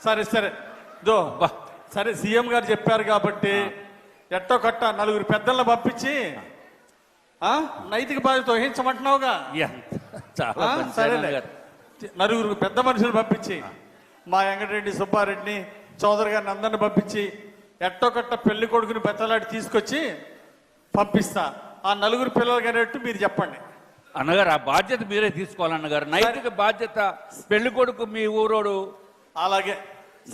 సరే సరే. దో బా. సరే సీఎం గారు చెప్పారు కాబట్టి ఎట్టో కట్ట నలుగురు పెద్దలను పంపించి ఆ నైతిక బాధ్యత వహించమంటున్నావుగా. యా, చాలా ఆ, మంచి సరేలే. అన్నగారు. నలుగురు పెద్ద మనుషులు పంపించి మా వెంకటరెడ్డి సుబ్బారెడ్డిని చౌదరి గారిని అందరిని పంపించి ఎట్టో కట్ట పెళ్ళి కొడుకుని బెత్తలాడి తీసుకొచ్చి పంపిస్తా. ఆ నలుగురు పిల్లలు కనేట్టు మీరు చెప్పండి. అన్నగారు ఆ బాధ్యత మీరే తీసుకోవాలన్నగారు. నైతిక బాధ్యత పెళ్ళి కొడుకు మీ ఊరోడు అలాగే.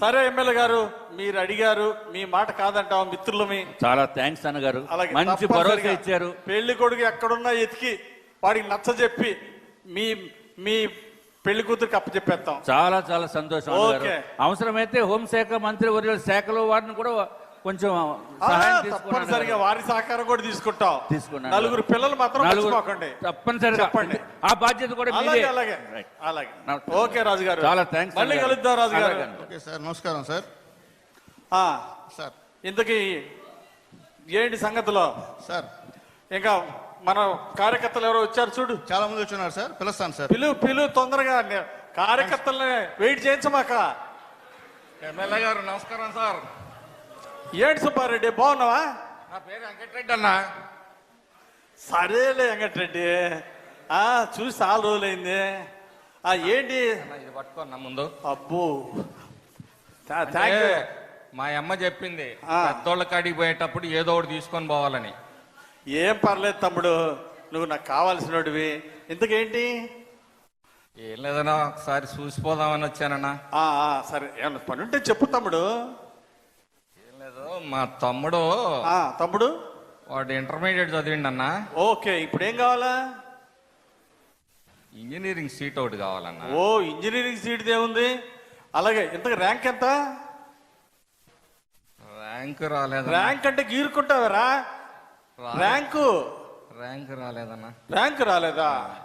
సరే ఎమ్మెల్యే గారు మీరు అడిగారు మీ మాట కాదంటాం మిత్రులమి. చాలా థ్యాంక్స్ అన్నగారు. అలాగే మంచి భరోసా ఇచ్చారు. పెళ్ళి కొడుకు ఎక్కడున్నా ఎతికి వాడికి నచ్చ చెప్పి మీ మీ పెళ్ళి కూతురికి అప్పచెప్పేస్తాం. చాలా చాలా సంతోషం. అవసరమైతే హోంశాఖ మంత్రి వర్యుల శాఖలో వారిని కూడా కొంచెం సహాయం తప్పనిసరిగా తీసుకున్నాను. వారి సహకారం కూడా తీసుకుంటాం. తీసుకున్నాను. నలుగురు పిల్లలు మాత్రం నలుగురు మర్చిపోకండి. తప్పనిసరిగా. చెప్పండి. ఆ బాధ్యత కూడా అలాగే మీదే. అలాగే Right. అలాగే. నమస్తే. ఓకే రాజు గారు చాలా థ్యాంక్స్ మళ్ళీ. కలుద్దాం రాజు గారు. Okay sir. నమస్కారం సార్. ఆ, సార్. ఇంతకీ ఏంటి సంగతిలో? సార్. ఇంకా మన కార్యకర్తలు ఎవరో వచ్చారు చూడు. చాలా మంది వచ్చున్నారు సార్. పిలుస్తాను సార్. పిలు పిలు తొందరగా నే- కార్యకర్తల్ని వెయిట్ చేయించమాక ఎమ్మెల్యే గారు నమస్కారం సార్. ఏంటి సుబ్బారెడ్డి బాగున్నావా? నా పేరు వెంకటరెడ్డి అన్న. సరేలే వెంకటరెడ్డి. ఆ చూసి చాలా రోజులైంది. ఆ ఏంటి? అన్న, ఇది పట్టుకోన్న ముందు. అబ్బో. యూ మా అమ్మ చెప్పింది ఆ. పెద్దోళ్ళ కాడికి పోయేటప్పుడు ఏదో ఒకటి తీసుకొని పోవాలని. ఏం పర్లేదు తమ్ముడు నువ్వు నాకు కావాల్సినోడివి. ఇంతకేంటి? ఏం లేదన్నా ఒకసారి చూసిపోదామని వచ్చానన్నా. ఆ, ఆ, సరే ఏమన్నా పని ఉంటే చెప్పు తమ్ముడు. మా తమ్ముడు ఆ తమ్ముడు? వాడు ఇంటర్మీడియట్ చదివిండి అన్న. ఓకే ఇప్పుడు ఏం కావాలా? ఇంజనీరింగ్ సీట్ ఒకటి కావాలన్న. ఓ ఇంజనీరింగ్ సీట్ ఏముంది? అలాగే ఇంతకు ర్యాంక్ ఎంత? ర్యాంక్ రాలేదన్న. ర్యాంక్ అంటే గీరుకుంటావరా? రా- ర్యాంకు? ర్యాంక్ రాలేదన్న. ర్యాంక్ రాలేదా?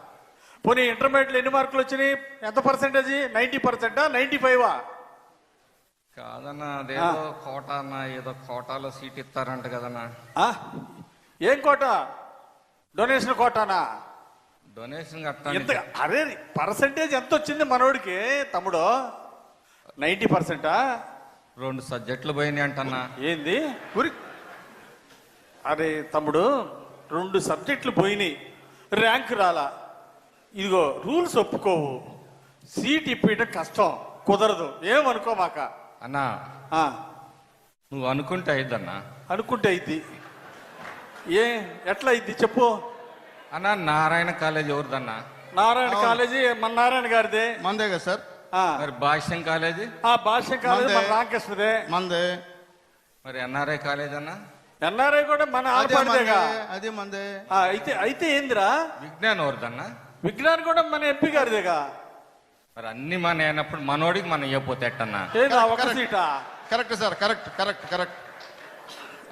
పోనీ ఇంటర్మీడియట్ ఎన్ని మార్కులు వచ్చినాయి? ఎంత పర్సెంటేజ్? నైన్టీ పర్సెంటా? నైన్టీ ఫైవా? కాదన్న అదేదో కోట అన్న ఏదో కోటాలో సీట్ ఇస్తారంట కదన్నా. ఏం కోట? డొనేషన్ కోటానా? డొనేషన్ ఎంత కట్టడానికి అరే పర్సెంటేజ్ ఎంత వచ్చింది మనోడికి తమ్ముడు? నైన్టీ పర్సెంటా? రెండు సబ్జెక్టులు పోయినాయి అంటన్నా. ఏంది? ఉరి. అరే తమ్ముడు రెండు సబ్జెక్టులు పోయినాయి. ర్యాంక్ రాలా. ఇదిగో రూల్స్ ఒప్పుకోవు. సీట్ ఇప్పించడం కష్టం. కుదరదు. ఏమనుకోమాక? అన్నా. ఆ, నువ్వు అనుకుంటే అయిద్దన్నా. అనుకుంటే అయింది ఏ ఎట్లా అయింది చెప్పు. అన్న నారాయణ కాలేజ్ ఎవరిదన్నా? నారాయణ కాలేజీ మన నారాయణ గారిదే. మందే కదా సార్? ఆ, మరి భాష్యం కాలేజీ? ఆ భాష్యం కాలేజీ మన మందే. రామకృష్ణదే. మందే. మరి ఎన్ఆర్ఐ కాలేజ్ అన్న ఎన్ఆర్ఐ కూడా మన అదే మందే ఆడపడిదేగా అదే మందే. ఆ, అయితే అయితే ఏందిరా? విజ్ఞాన్ ఎవరిదన్నా? విజ్ఞాన్ కూడా మన ఎంపీ గారిదేగా. మరి అన్ని మన అయినప్పుడు మనోడికి మనం ఇవ్వపోతే ఎట్టన్నా? ఏదా ఒక correct. సీటా? Correct sir correct correct correct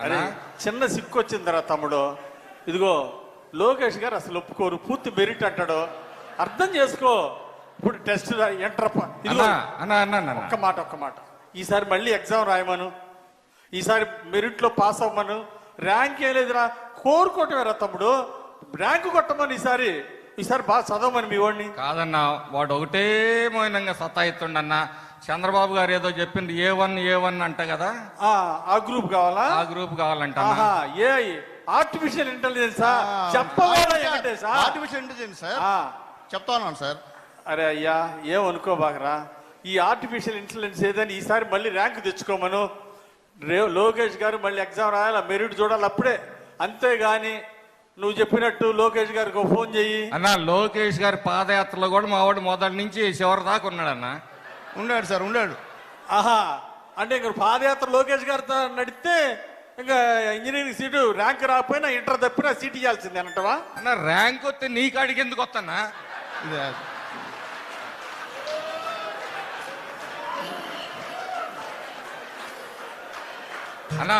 అరే అన్నా? చిన్న సిక్కు వచ్చిందిరా తమ్ముడు ఇదిగో లోకేష్ గారు అసలు ఒప్పుకోరు పూర్తి మెరిట్ అంటాడు. అర్థం చేసుకో. ఇప్పుడు టెస్ట్ ఎంటర్ ఇదిగో అన్నా అన్న అన్న అన్న ఒక్క మాట ఒక్క మాట. ఈసారి మళ్ళీ ఎగ్జామ్ రాయమను. ఈసారి మెరిట్లో పాస్ అవ్వమను. ర్యాంక్ ఏం లేదురా. కోరుకోవటమేరా తమ్ముడు. ర్యాంక్ కొట్టమని ఈసారి. ఈసారి బాగా చదవమని మీ వాడిని. కాదన్నా వాడు ఒకటే మౌనంగా సతాయిస్తుండన్నా చంద్రబాబు గారు ఏదో చెప్పింది ఏ వన్ ఏ వన్ అంట కదా? ఆ, ఆ గ్రూప్ కావాలా? ఆ గ్రూప్ కావాలంట ఆహా ఏ ఆర్టిఫిషియల్ ఇంటెలిజెన్సా? ఆర్టిఫిషియల్ ఇంటెలిజెన్స్ సార్ ఆ, చెప్తా ఉన్నాను సార్ అరే అయ్యా ఏం అనుకోబాకరా? ఈ ఆర్టిఫిషియల్ ఇంటెలిజెన్స్ ఏదని ఈసారి మళ్ళీ ర్యాంక్ తెచ్చుకోమను. రే లోకేష్ గారు మళ్ళీ ఎగ్జామ్ రాయాలి? మెరిట్ చూడాలి అప్పుడే. అంతేగాని నువ్వు చెప్పినట్టు లోకేష్ గారికి ఫోన్ చెయ్యి. అన్న లోకేష్ గారి పాదయాత్రలో కూడా మా వాడు మొదటి నుంచి చివరి దాకా ఉన్నాడన్నా. ఉండాడు సార్ ఉండాడు ఆహా అంటే ఇంక పాదయాత్ర లోకేష్ గారితో నడిస్తే ఇంకా ఇంజనీరింగ్ సీటు ర్యాంక్ రాకపోయినా ఇంటర్ తప్పినా సీట్ ఇవ్వాల్సిందే అంటవా? అన్న ర్యాంక్ వస్తే నీ కాడికి ఎందుకు వస్తానా ఇదే. అన్నా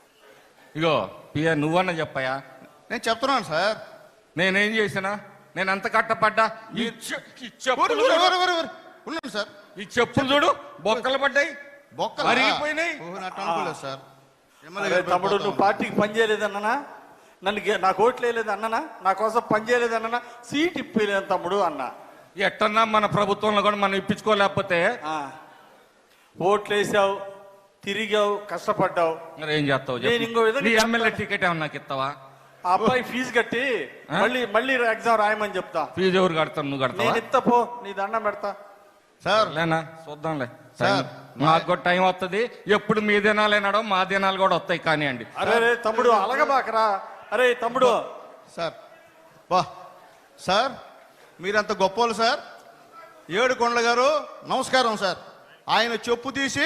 ఇగో పియ నువ్వన్న చెప్పయా? నేను చెప్తున్నాను సార్. నేనేం చేసినా? నేను ఎంత కట్టపడ్డా? ఈ చె- ఈ చెప్పులు చూడు. ఉన్నాను సార్. ఈ చెప్పులు చూడు. బొక్కలు పడ్డాయి. బొక్కలు? అరిగిపోయినాయి. అనుకోలేదు సార్. ఎమ్మెల్యే అరే గారు తమ్ముడు నువ్వు పార్టీకి పని చేయలేదన్ననా? నన్ను గే- నాకు ఓట్లు వేయలేదు అన్ననా? నా కోసం పని చేయలేదన్ననా? సీట్ ఇప్పలేదు తమ్ముడు అన్న. ఎట్టన్నా మన ప్రభుత్వంలో కూడా మనం ఇప్పించుకోలేకపోతే? ఆ, ఓట్లు వేసావు తిరిగావు కష్టపడ్డావు. మరి ఏం చేస్తావు? నేను చెప్పు. ఇంకో విధంగా నీ ఎమ్మెల్యే టికెట్ ఏమన్నా నాకు ఇస్తావా? ఆ అబ్బాయి ఫీజు కట్టి? మళ్ళీ మళ్ళీ ఎగ్జామ్ రాయమని చెప్తా. ఫీజు ఎవరు కడతావు నువ్వు కడతావా? నేను ఇస్తా పో నీ దండం పెడతా. సార్. లేనా? చూద్దాంలే. సార్, మాకు కూడా టైం వస్తుంది ఎప్పుడు మీ దినాలేనాడో మా దినాలు కూడా వస్తాయి కానివ్వండి. అరే రే తమ్ముడు అలగబాకరా. అరే తమ్ముడు. సార్. వా సార్ మీరంత గొప్పోలు సార్. ఏడు కొండల గారు నమస్కారం సార్. ఆయన చెప్పు తీసి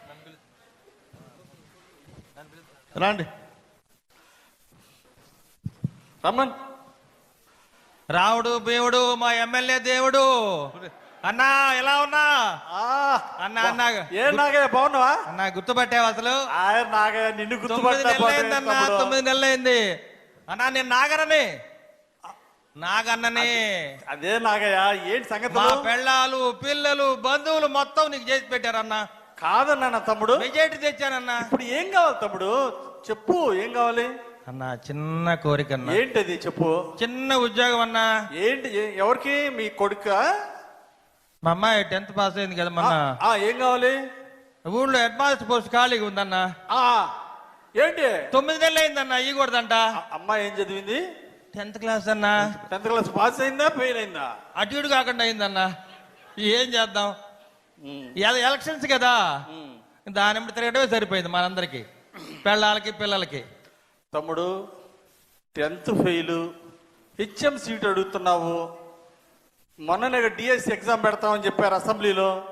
రండి. రమ్మన్ రావుడు దేవుడు మా ఎమ్మెల్యే దేవుడు. అన్నా ఎలా ఉన్నా? ఆ, అన్న అన్న ఏ నాగయ్య బాగున్నావా? అన్న గుర్తుపట్టావు అసలు? నాగయ్య నిన్ను తొమ్మిది గుర్తుపట్టా నెలలైందన్నా తొమ్మిది నెలలైంది. అన్నా నేను నాగరని నాగన్నని. అదే నాగయ్య ఏంటి మా సంగతి పెళ్ళాలు పిల్లలు బంధువులు మొత్తం నీకు చేసి పెట్టారన్న. కాదన్నా నా తమ్ముడు? మెజార్టీ తెచ్చానన్నా. ఇప్పుడు ఏం కావాలి తమ్ముడు? చెప్పు ఏం కావాలి? అన్న చిన్న కోరిక అన్న. ఏంటది చెప్పు? చిన్న ఉద్యోగం అన్నా. ఏంటి ఏ- ఎవరికి? మీ కొడుక? మా అమ్మాయి టెన్త్ పాస్ అయింది కదా మొన్న. ఆ ఏం కావాలి? ఊళ్ళో హెడ్ మాస్టర్ పోస్ట్ ఖాళీగా ఉందన్న. ఆ ఏంటి? తొమ్మిది నెలలు అయిందన్న ఇవ్వకూడదంట ఆ అమ్మాయి ఏం చదివింది? టెన్త్ క్లాస్ అన్నా. టెన్త్ క్లాస్ పాస్ అయిందా ఫెయిల్ అయిందా? అటు ఇటు కాకుండా అయిందన్న. ఏం చేద్దాం? ఎలక్షన్స్ కదా. దాని తిరగడమే సరిపోయింది మనందరికి. పిల్లలకి పిల్లలకి. తమ్ముడు టెన్త్ ఫెయిల్ హెచ్ఎం సీట్ అడుగుతున్నావు. మొన్ననే డిఎస్సి ఎగ్జామ్ పెడతామని చెప్పారు అసెంబ్లీలో.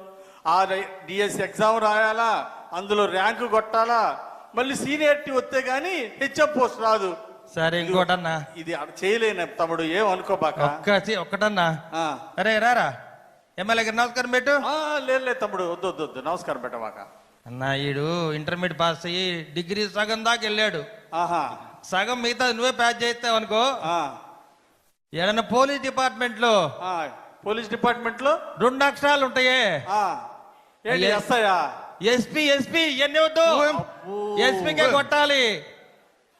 ఆ డిఎస్సి ఎగ్జామ్ రాయాలా అందులో ర్యాంకు కొట్టాలా మళ్ళీ సీనియారిటీ వస్తే గానీ హెచ్ఎం పోస్ట్ రాదు. సరే ఇంకోటన్నా. ఇది చేయలేను తమ్ముడు ఏం అనుకోబాక. ఒక్క సి- ఒక్కటన్నా. అరే రారా. ఎమ్మెల్యే గారు నమస్కారం పెట్టు. ఆ, లేదు లేదు తమ్ముడు వద్దు వద్దు వద్దు నమస్కారం పెట్టబాక అన్న ఈడు ఇంటర్మీడియట్ పాస్ అయ్యి డిగ్రీ సగం దాకా వెళ్ళాడు. ఆహా. సగం మిగతా నువ్వే ప్యాచ్ చేస్తావు అనుకో. ఆ, ఏడన్నా పోలీస్ డిపార్ట్మెంట్లో ఆ, పోలీస్ డిపార్ట్మెంట్లో రెండు అక్షరాలు ఉంటాయే. ఆ, ఏంటి అయ్యే. వస్తాయా ఎస్పీ ఎస్పీ ఇవన్నీ వద్దు. ఎస్పీకే కొట్టాలి.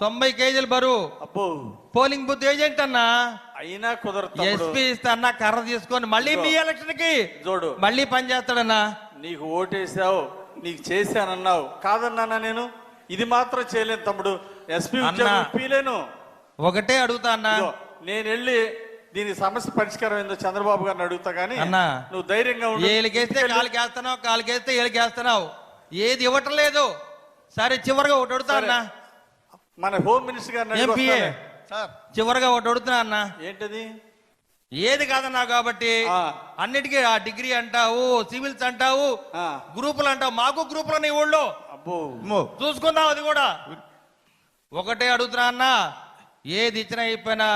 తొంభై కేజీలు బరువు. అబ్బో. పోలింగ్ బూత్ ఏజెంట్ అన్న? అయినా కుదరదు ఎస్పీ ఇస్తా అన్న కర్ర తీసుకొని మళ్ళీ మీ ఎలక్షన్కి చూడు. మళ్ళీ పని చేస్తాడన్నా? నీకు ఓటేసావు నీకు చేశానన్నావు. కాదన్నానా నేను? ఇది మాత్రం చేయలేను తమ్ముడు. ఎస్పీ ఇప్పలేను ఒకటే అడుగుతా అన్న. నేను వెళ్ళి దీని సమస్య పరిష్కారం ఏందో చంద్రబాబు గారిని అడుగుతా గానీ అన్నా. నువ్వు ధైర్యంగా ఉండు. ఏలికేస్తే కాలుకి వేస్తున్నావు కాలుకి వేస్తే ఏలికి వేస్తున్నావు ఏది ఇవ్వటం లేదు. సరే చివరిగా ఒకటి అడుగుతా అన్న. మన హోమ్ మినిస్టర్ అడిగి ఎంపీఏ. సార్. చివరిగా ఒకటి అడుగుతున్నా అన్న. ఏంటది? ఏది కాదన్నా కాబట్టి. అన్నిటికీ ఆ డిగ్రీ అంటావు సివిల్స్ అంటావు ఆ. గ్రూపులు అంటావు. మాకు గ్రూపులు నీ ఊళ్ళో. చూసుకుందాం అది కూడా. ఒకటే అడుగుతున్నా అన్న. ఏది ఇచ్చినా అయిపోయినా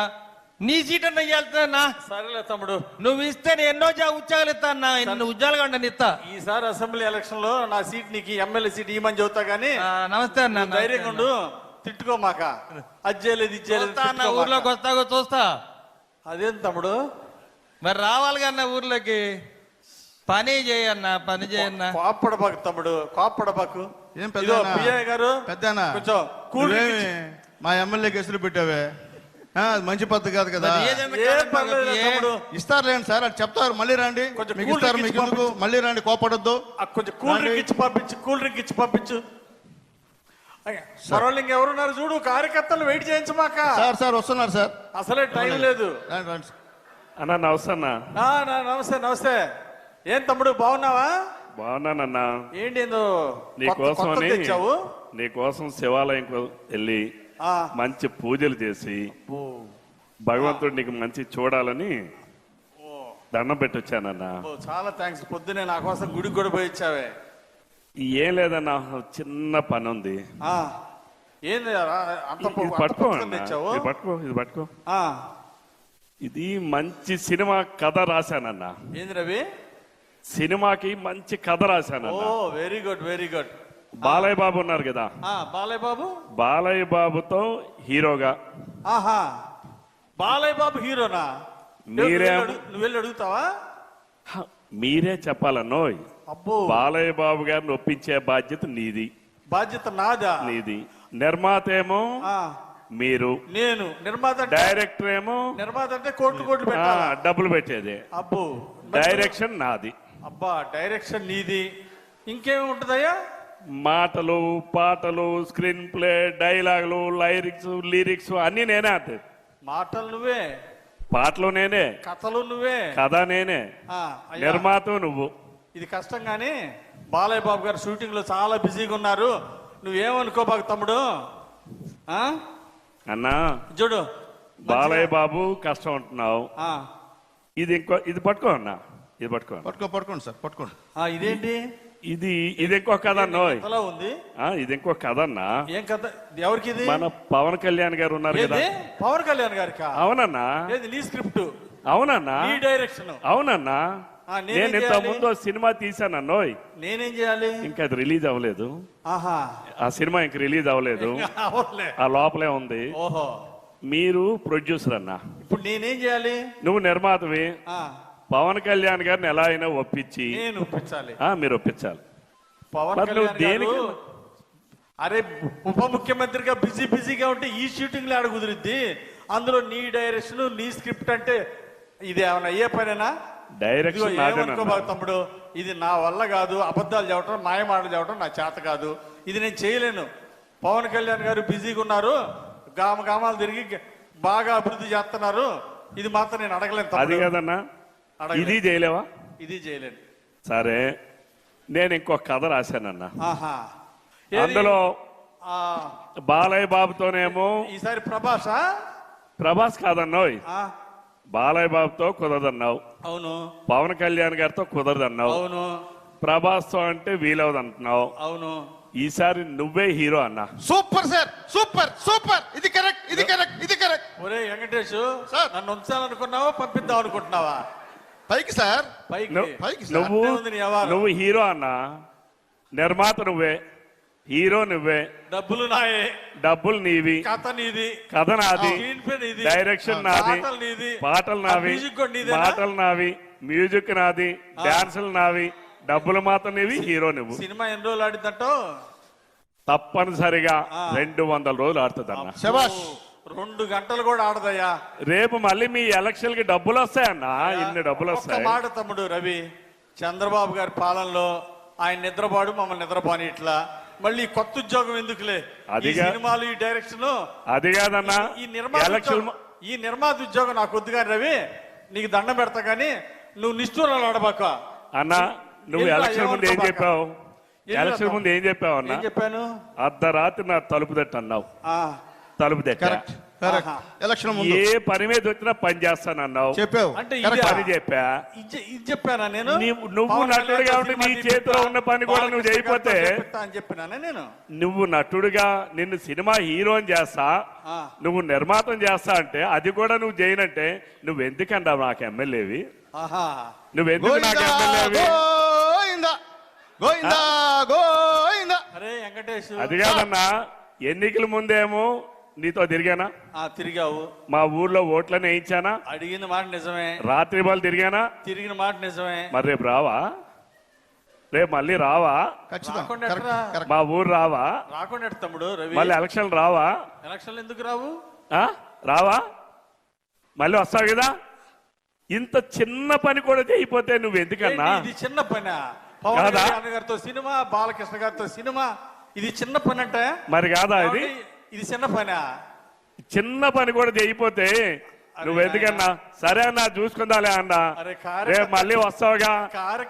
నీ సీట్ అన్న ఇయ్యాల్సిన సరేలే తమ్ముడు. నువ్వు ఇస్తే నేను ఎన్నో జా ఉద్యోగాలు ఇస్తా అన్న. ఎన్ని ఉద్యోగాలు కంటే ఇస్తా. ఈసారి అసెంబ్లీ ఎలక్షన్లో నా సీట్ నీకు ఎమ్మెల్యే సీట్ ఇవ్వమని చెబుతా గానీ ఆ, నమస్తే అన్న ధైర్యంగా ఉండు. తిట్టుకోమాక. అది చేయలేదు ఇది చేయలేదు చూస్తా అన్న తిట్టుకోమాక. ఊర్లోకి వస్తాగో చూస్తా. అదేం తమ్ముడు? మరి రావాలి అన్న ఊర్లోకి. పని చేయన్న పని చేయన్న. కోప్పడబాకు తమ్ముడు కోప్పడబాకు. ఏం ఇదిగో పెద్ద గారు పెద్దనా కొంచెం కూల్ డ్రింక్ ఇచ్చి- మా ఎమ్మెల్యే కేసులు పెట్టావే? ఆ, అది మంచి పద్ధతి కాదు కదా? మరి ఏదైనా ఏం కాదన్నా పర్లేదు ఏ- తమ్ముడు. ఇస్తారులేండి సార్ అది చెప్తారు మళ్ళీ రండి. కొంచెం మీకు కూల్ ఇస్తారు డ్రింక్ మీకు ఇచ్చి ఎందుకు మళ్ళీ రండి కోపడొద్దు. ఆ కొంచెం కూల్ డ్రింక్. ఇచ్చి పంపించు కూల్ డ్రింక్ ఇచ్చి పంపించు. మరోళ్ళు ఇంకెవరున్నారు చూడు కార్యకర్తలు వెయిట్ చేయించమాక. సార్ సార్ వస్తున్నారు సార్. అసలే టైం లేదు. అన్నా నమస్తే అన్న నమస్తే నమస్తే. ఏం తమ్ముడు బాగున్నావా? బాగున్నానన్నా ఏంటి ఏందో నీ కొత్త- కొత్తది కోసమని తెచ్చావు? నీ కోసం శివాలయం వెళ్ళి ఆ, మంచి పూజలు చేసి ఓ, భగవంతుడు నీకు మంచి చూడాలని దండం పెట్టొచ్చానన్నా. ఓ, చాలా థ్యాంక్స్ పొద్దునే నా కోసం గుడికి కూడా పోయి ఇచ్చావే ఏం లేదన్నా చిన్న పని ఉంది అంత పట్టుకో పట్టుకో ఇది పట్టుకో. ఇది మంచి సినిమా కథ రాశానన్నా. ఏంది రవి? సినిమాకి మంచి కథ ఓ రాశానన్నా very good very good. Balayya Babu ఉన్నారు కదా. బాలయ్య బాబు? బాలయ్య బాబుతో హీరోగా. ఆహా. బాలయ్య బాబు హీరోనా? మీరేం- నువ్వు వెళ్ళి- అడుగుతావా? మీరే చెప్పాలన్నోయ్ అబ్బో. బాలయ్య బాబు గారిని ఒప్పించే బాధ్యత నీది. బాధ్యత నాదా? నీది. నిర్మాత ఏమో? మీరు. నేను. నిర్మాత డైరెక్టర్ ఏమో? నిర్మాత అంటే కోట్లు కోట్లు పెట్టాలా? డబ్బులు పెట్టేదే. అబ్బో. డైరెక్షన్ నాది. అబ్బా డైరెక్షన్ నీది. ఇంకేమి ఉంటుందయ్యా? మాటలు పాటలు స్క్రీన్ ప్లే డైలాగులు లైరిక్స్ లిరిక్స్ అన్ని నేనే అంతే. మాటలు నువ్వే. పాటలు నేనే. కథలు నువ్వే. కథ నేనే. నిర్మాత నువ్వు. ఇది కష్టం కానీ బాలయ్య బాబు గారు షూటింగ్లో చాలా బిజీగా ఉన్నారు. నువ్వేమనుకోబాకు తమ్ముడు? ఆ? అన్నా చూడు బాలయ్య బాబు కష్టం అంటున్నావు. ఆ, ఇది ఇంకో ఇది పట్టుకో అన్నా ఇది పట్టుకో పట్టుకో పట్టుకోండి సార్ పట్టుకోండి. ఆ, ఇదేంటి? ఇది ఇది ఇంకో కథ అన్నోయ్. ఎంతలా ఉంది? ఆ, ఇది ఇంకో కథ అన్నా. ఏం కథ? ఎవరికి ఇది మన పవన్ కళ్యాణ్ గారు ఉన్నారు కదా. పవన్ కళ్యాణ్ గారికా? అవునన్నా. నీ స్క్రిప్ట్? అవునన్నా. నీ డైరెక్షన్. అవునన్నా. నేనేం ఇంత? ముందు సినిమా తీసానన్నోయ్ నేనేం చేయాలి? ఇంకా అది రిలీజ్ అవ్వలేదు. ఆహా. ఆ సినిమా ఇంక రిలీజ్ అవ్వలేదు. ఆ లోపలే ఉంది. ఓహో. మీరు ప్రొడ్యూసర్ అన్నా. ఇప్పుడు నేనేం చేయాలి? నువ్వు నిర్మాతవి. పవన్ కళ్యాణ్ గారిని ఎలా అయినా ఒప్పించి. నేను ఒప్పించాలి. ఆ మీరు ఒప్పించాలి. పవన్ కళ్యాణ్ దేనికి- అరే ఉప ముఖ్యమంత్రిగా బిజీ బిజీగా ఉంటే ఈ షూటింగ్ ఆడ కుదిరిద్ది. అందులో నీ డైరెక్షన్ నీ స్క్రిప్ట్ అంటే ఇది ఏమైనా అయ్యే పనేనా? డైరెక్షన్. ఏమనుకోబాకు తమ్ముడు? ఇది నా వల్ల కాదు అబద్ధాలు చెప్పడం మాయ మాటలు చెప్పడం నా చేత కాదు. ఇది నేను చేయలేను. పవన్ కళ్యాణ్ గారు బిజీగా ఉన్నారు. గామ గామాలు తిరిగి బాగా అభివృద్ధి చేస్తున్నారు. ఇది మాత్రం నేను అడగలేను అది తమ్ముడు. కదన్నా. అడగలేదు. ఇది చేయలేవా? ఇది చేయలేను. సరే. నేను ఇంకో కథ రాశానన్నా. ఆహా. ఏది? అందులో ఆ, బాలయ్య బాబుతోనేమో ఈసారి ప్రభాషా ప్రభాస్ కాదన్నోయ్. ఆ, బాలయ్య బాబుతో కుదరదన్నావు. అవును. పవన్ కళ్యాణ్ గారితో కుదరదన్నావు. అవును. ప్రభాస్తో అంటే వీలవదు అంటున్నావు అవును. ఈసారి నువ్వే హీరో అన్నా. Super sir super super. ఇది కరెక్ట్ ఇది కరెక్ట్ ఇది కరెక్ట్. ఒరే వెంకటేష్ సార్. నన్ను ఉంచాలనుకున్నావా పంపిద్దాం అనుకుంటున్నావా? పైకి సార్. పైకి. నువ్వు- పైకి సార్. నువ్వు అట్టే ఉంది నీ వ్యవహారం. నువ్వు హీరో అన్నా. నిర్మాత నువ్వే. హీరో నువ్వే. డబ్బులు నాయే. డబ్బులు నీవి. కథ నీది. కథ నాది. డైరెక్షన్ నాది. పాటలు నీది. పాటలు ఆ నావి? పాటలు నావి. మ్యూజిక్ నాది. డాన్సులు నావి. డబ్బులు మాత్రం నీవి హీరో నువ్వు. సినిమా ఎన్ని రోజులు ఆడిద్దంటో? తప్పనిసరిగా రెండు వందల రోజులు ఆడుతుంది అన్న శబాష్ రెండు గంటలు కూడా ఆడదయ్యా. రేపు మళ్ళీ మీ ఎలక్షన్కి డబ్బులు వస్తాయన్నా. ఇన్ని డబ్బులు వస్తాయి. మాట తమ్ముడు రవి. చంద్రబాబు గారి పాలనలో ఆయన నిద్రపాడు మమ్మల్ని నిద్రపోని ఇట్లా మళ్ళీ కొత్త ఉద్యోగం ఎందుకులే? ఈ అదిగా- సినిమాలు ఈ డైరెక్షన్ అది కాదన్నా ఈ నిర్మాత ఈ నిర్మాత ఉద్యోగం నాకు వద్దు కానీ రవి నీకు దండం పెడతా కానీ నువ్వు నిష్ఠూరాలు ఆడబాక అన్న నువ్వు ఎలక్షన్ ముందు ఏం? చెప్పావు? ఎలక్షన్? ముందు ఏం చెప్పావు అన్న? చెప్పాను? అర్ధరాత్రి నా తలుపు తట్టు అన్నావు. ఆ, తలుపు తట్ట. ఎలక్షన్ ముందు. ఏ పని మీద వచ్చినా పని చేస్తాను అన్నావు చెప్పావు. అంటే. ఇదే- పని చెప్పా. ఇది చెప్పానా నేను? నీవు- నువ్వు నటుడుగా ఉండి సినిమా నీ చేతిలో ఉన్న పని కూడా నువ్వు చేయకపోతే అని చెప్పినానా నేను. నువ్వు నటుడుగా నిన్ను సినిమా హీరోని చేస్తా. నువ్వు నిర్మాతం చేస్తా అంటే అది కూడా నువ్వు చేయనంటే నువ్వు ఎందుకన్నావు నాకు ఎమ్మెల్యేవి? ఆహా. నువ్వెందుకు నాకు ఎమ్మెల్యేవి? గోయిందా గోయిందా గోయిందా. అరే వెంకటేష్. అది కాదన్నా ఎన్నికల ముందేమో నీతో తిరిగానా? ఆ తిరిగావు. మా ఊర్లో ఓట్లను వేయించానా అడిగిన మాట నిజమే. రాత్రి వాళ్ళు తిరిగానా? తిరిగిన మాట నిజమే. మరి రేపు రావా? రేపు మళ్ళీ రావా? మా ఊరు రావా? రాకుండా తమ్ముడు రవి? మళ్ళీ ఎలక్షన్లు రావా? ఎలక్షన్లు ఎందుకు రావు? ఆ? రావా? మళ్ళీ వస్తావు కదా? ఇంత చిన్న పని కూడా చేయకపోతే నువ్వు ఎందుకన్నా? ఇది చిన్న పని? పవన్ గారితో సినిమా బాలకృష్ణ గారితో సినిమా. ఇది చిన్న పని అంటే? మరి కాదా ఇది? ఇది చిన్న పని? చిన్న పని కూడా చేయకపోతే నువ్వు ఎందుకన్నా? సరే అన్నా చూసుకుందాలే అన్నా. రేపు మళ్ళీ వస్తావుగా?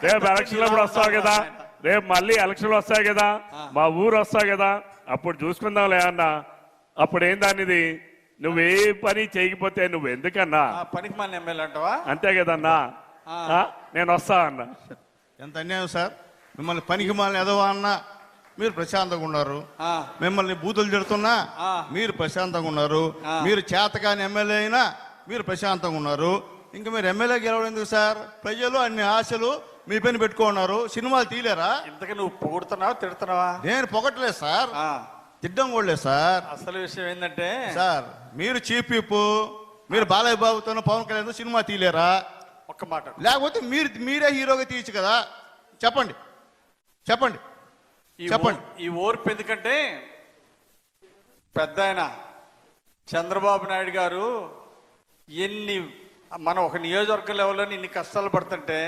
రేపు ఎలక్షన్ అప్పుడు వస్తావు కదా. రేపు మళ్ళీ ఎలక్షన్లు వస్తాయి కదా? మా ఊరు వస్తావు కదా? అప్పుడు చూసుకుందాంలే అన్నా. అప్పుడు ఏం దానిది? నువ్వు ఏ పని చేయకపోతే నువ్వు ఎందుకన్నా? ఆ పనికి మన ఎమ్మెల్యే అంటావా? అంతే కదన్నా? ఆ? నేను వస్తా అన్నా. ఎంత అన్యాయం సార్? మిమ్మల్ని పనికి మాలిన ఎదవా అన్నా? మీరు ప్రశాంతంగా ఉన్నారు. మిమ్మల్ని బూతులు తిడుతున్నా. మీరు ప్రశాంతంగా ఉన్నారు. మీరు చేతకాని ఎమ్మెల్యే అయినా మీరు ప్రశాంతంగా ఉన్నారు. ఇంకా మీరు ఎమ్మెల్యే గెలవడం ఎందుకు సార్? ప్రజలు అన్ని ఆశలు మీ పైన పెట్టుకున్నారు. సినిమాలు తీయలేరా? ఇంతకు నువ్వు పొగుడుతున్నావా తిడుతున్నావా? నేను పొగట్లేదు సార్. తిడ్డం కూడా లేదు సార్. అసలు విషయం ఏంటంటే సార్ మీరు చీఫ్ మీరు బాలయ్య బాబుతో పవన్ కళ్యాణ్ సినిమా తీయలేరా? ఒక్క మాట. లేకపోతే మీరు మీరే హీరోగా తీయచ్చు కదా? చెప్పండి. చెప్పండి. చెప్పండి. ఈ ఓర్పు ఎందుకంటే పెద్ద ఆయన చంద్రబాబు నాయుడు గారు ఎన్ని మనం ఒక నియోజకవర్గ లెవెల్లో ఇన్ని కష్టాలు పడుతుంటే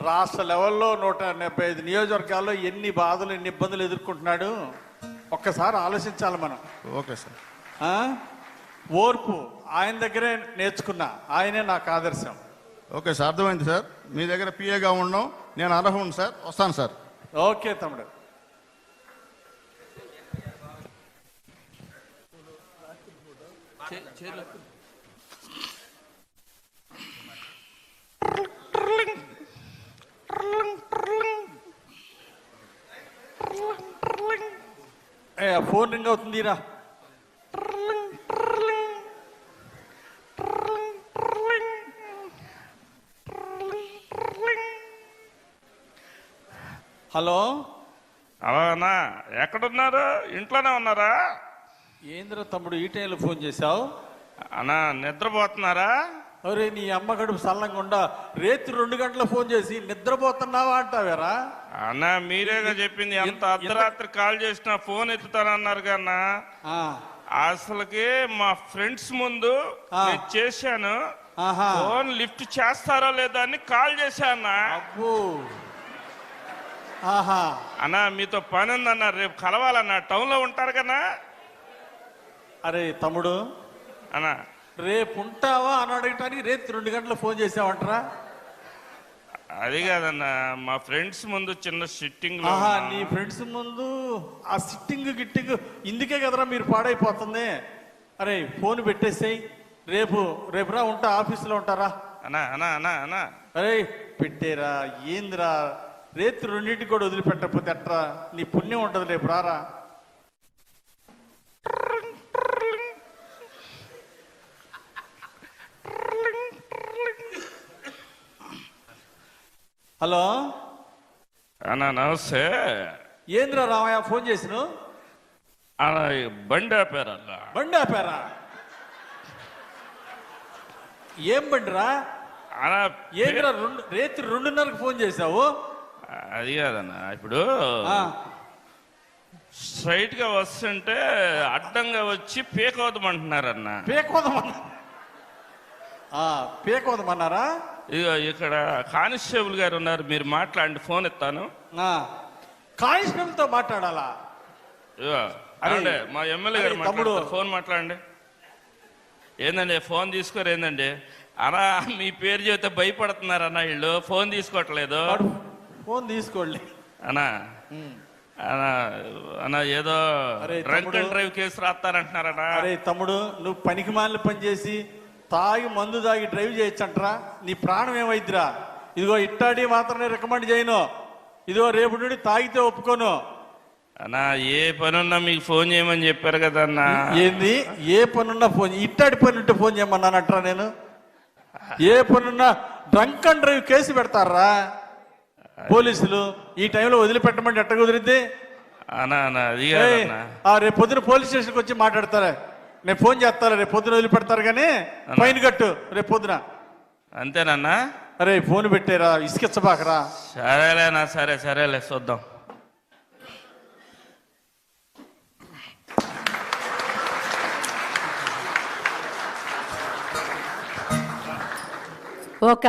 రాష్ట్ర లెవెల్లో నూట డెబ్బై ఐదు నియోజకవర్గాల్లో ఎన్ని బాధలు ఎన్ని ఇబ్బందులు ఎదుర్కొంటున్నాడు? ఒక్కసారి ఆలోచించాలి మనం. Okay sir? ఓర్పు ఆయన దగ్గరే నేర్చుకున్నా. ఆయనే నాకు ఆదర్శం. ఓకే సార్ అర్థమైంది సార్. మీ దగ్గర పిఏగా ఉండడం నేను అర్హం సార్. వస్తాను సార్. ఓకే తమ్ముడు ఏ, ఆ ఫోన్ రింగ్ అవుతుందిరా హలో? అలానా ఎక్కడున్నారు? ఇంట్లోనే ఉన్నారా? ఏంద్ర తమ్ముడు ఈ టైంలో ఫోన్ చేశావు? అన్నా నిద్రపోతున్నారా? అరే నీ అమ్మ గడుపు సల్లంగా ఉండా రేత్రి రెండు గంటల ఫోన్ చేసి నిద్రపోతున్నావా అంటావేరా? అన్నా మీరేగా చెప్పింది? ఎంత అర్ధరాత్రి కాల్ చేసినా ఫోన్ ఎత్తుతానన్నారు కన్నా అసలుకి మా ఫ్రెండ్స్ ముందు. నేను చేశాను. ఫోన్ లిఫ్ట్ చేస్తారో లేదో అని కాల్ చేశానా అన్నా. మీతో పని ఉందన్నా రేపు కలవాలన్నా. టౌన్లో ఉంటారు కదా. అరే తమ్ముడు అన్నా. రేపు ఉంటావా అని అడగటానికి రేపు రెండు గంటల ఫోన్ చేసావంటరా? అది కాదన్నా మా ఫ్రెండ్స్ ముందు చిన్న సిట్టింగ్ ఆహా. నీ ఫ్రెండ్స్ ముందు ఆ సిట్టింగ్ గిట్టింగ్ ఇందుకే కదరా మీరు పాడైపోతుంది. అరే ఫోన్ పెట్టేసేయ్. రేపు రేపురా ఉంటా ఆఫీసులో ఉంటారా? అన్నా అన్నా అన్నా అన్నా. అరే పెట్టేరా ఏందిరా? రేపు రెండింటికి కూడా వదిలిపెట్టకపోతే ఎట్రా? నీ పుణ్యం ఉంటుంది రేపు రారా? హలో? అన్నా నమస్తే. ఏంద్రా రామయ్య ఫోన్ చేసిన అన్నా బండి ఆపారల్లా బండి ఆపారా? ఏం బండిరా? అన్నా ఏంద్రా రెండు రేత్రి రెండున్నరకు ఫోన్ చేశావు? అది కాదన్నా ఇప్పుడు స్ట్రైట్గా వస్తుంటే అడ్డంగా వచ్చి పీకవద్దమంటున్నారన్న పేకోదమన్నా. పేకోదమన్నారా? ఇక్కడ కానిస్టేబుల్ గారు ఉన్నారు మీరు మాట్లాడండి ఫోన్ ఇస్తాను కానిస్టేబుల్తో మాట్లాడాలా? ఏమండి? మా ఎమ్మెల్యే గారు. మాట్లాడతారు ఫోన్ మాట్లాడండి. ఏందండి ఫోన్ తీసుకోరు ఏందండి? అన్నా మీ పేరు చెబితే భయపడుతున్నారన్న వీళ్ళు ఫోన్ తీసుకోవట్లేదు. ఫోన్ తీసుకోండి. అన్నా అన్నా అన్నా ఏదో డ్రంక్. అండ్ డ్రైవ్ కేసు రాస్తారంటున్నారన్నా అరే తమ్ముడు నువ్వు పనికి మాలిన పని చేసి తాగి మందు తాగి డ్రైవ్ చేయొచ్చంటరా? నీ ప్రాణం ఏమైద్దిరా? ఇదిగో ఇట్టాడి మాత్రమే రికమెండ్ చేయను. ఇదిగో రేపు నుండి తాగితే ఒప్పుకోను. అన్నా ఏ పని ఉన్నా మీకు ఫోన్ చేయమని చెప్పారు కదా అన్నా. ఏంది? ఏ పనున్నా ఫోన్ ఇట్టాడి పని ఉంటే ఫోన్ చేయమన్నానట్రా నేను? ఏ పనున్నా డ్రంక్ అండ్ డ్రైవ్ కేసు పెడతారా? పోలీసులు ఈ టైంలో వదిలిపెట్టమంటే ఎట్ట కుదిరిద్ది? అన్నా అన్నా అది ఏయ్, కాదన్నా ఆ రేపు పొద్దున పోలీస్ స్టేషన్కి వచ్చి మాట్లాడతారా. నేను ఫోన్ చేస్తాను రేపు పొద్దున వదిలిపెడతారు కానీ ఫైన్ కట్టు రేపు పొద్దున. అంతేనన్నా అరే ఫోన్ పెట్టారా ఇసుకిచ్చబాకరా. సరేలేనా సరే సరేలే చూద్దాం. ఒక